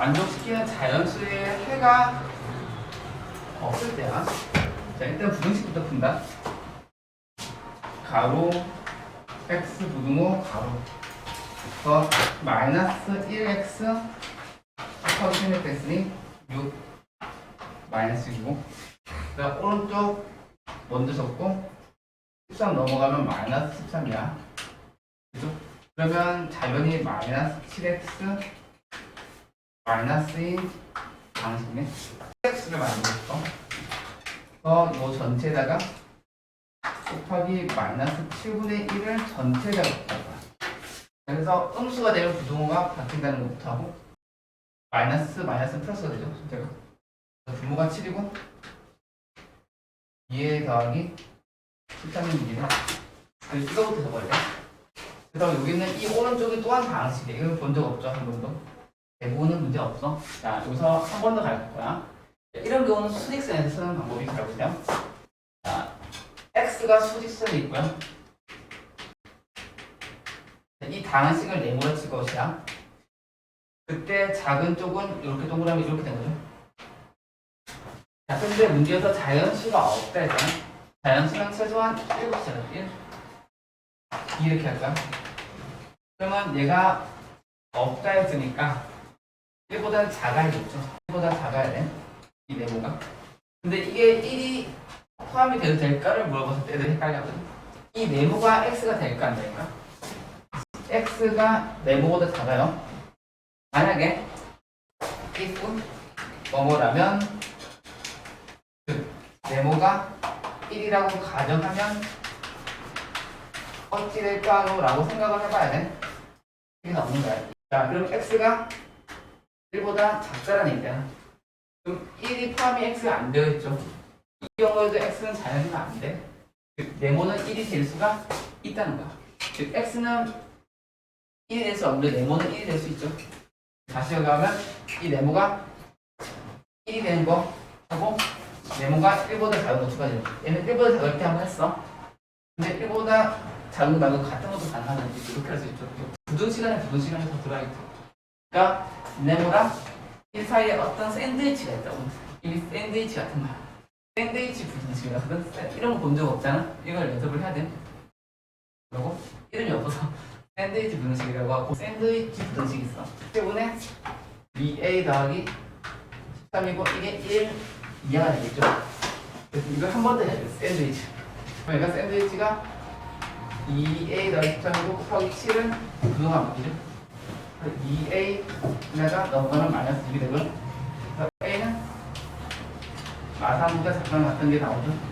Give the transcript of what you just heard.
만족시키는 자연수의 해가 없을 때야. 자, 일단 부등식부터 푼다. 가로 x 부등호 가로 더 마이너스 1x 곱하기 16 됐으니 6 마이너스 6이고 그다음 오른쪽 먼저 적고 13 넘어가면 마이너스 13이야 그죠? 그러면 자연이 마이너스 7x 마이너스인 방식이네 7x를 만들었어. 어, 이 전체에다가 곱하기 마이너스 7분의 1을 전체에다가 거야. 그래서 음수가 되면 부동호가 바뀐다는 것부터 하고 마이너스 마이너스 플러스가 되죠 전체가. 분모가 7이고 2에 더하기 13인 2는 그래서 이거부터 적어야 돼 그 다음 여기는 이 오른쪽이 또한 방식이에요. 이걸 본적 없죠 한 번도 대부분은 문제 없어. 자 여기서 한 번 더 갈 거야. 이런 경우는 수직선에서 쓰는 방법이 잘 보세요. 자 x가 수직선이 있고요 이 방식을 네모로 칠 것이야. 그때 작은 쪽은 이렇게 동그라미 이렇게 된 거죠. 자 근데 문제에서 자연수가 없다 했잖아 자연수는 최소한 7잖아 1 이렇게 할까? 그러면 얘가 없다 했으니까 1보다는 작아야겠죠? 1보다 작아야 돼 이 네모가. 근데 이게 1이 포함이 돼도 될까를 물어봐서 때들 헷갈려거든. 이 네모가 x가 될까 안 될까? X가 네모보다 작아요. 만약에 if 뭐뭐라면 그 네모가 1이라고 가정하면 어찌 될까요? 라고 생각을 해봐야 돼. 이게 없는 거야. 자 그럼 x가 1보다 작다라는 얘기야 그럼 1이 포함이 x가 안 되어 있죠. 이 경우에도 x는 자연수가 안 돼. 즉 네모는 1이 될 수가 있다는 거야. 즉 x는 1이 될 수 없는데 네모는 1이 될 수 있죠. 다시 여기 가면 이 네모가 1이 되는 거 하고 네모가 1보다 작은 거 두 가지 얘는 1보다 작을 때 한번 했어. 근데 1보다 작은 거 말고 같은 것도 가능하는지 이렇게 할 수 있죠. 부등 시간에 부등 시간에 더 들어가겠죠. 그러니까 네모랑 1 사이에 어떤 샌드위치가 있다고 이 샌드위치 같은 거야 샌드위치 부등식이라거든 이런 거 본 적 없잖아? 이걸 연습을 해야 돼. 그리고 이름이 없어서 샌드위치 부등식이라고 하고 샌드위치 부등식이 있어. 때문에 2a 더하기 13이고 이게 1 이하가 되겠죠? 그래서 이걸 한 번 더 해야 돼 샌드위치. 그러니까 샌드위치가 2a 더하기 13이고 곱하기 7은 부등한 바뀌죠 2a에다가 넘어가면 마이너스 2이 되고 그래서 a는 마상과 작랑 같은 게 나오죠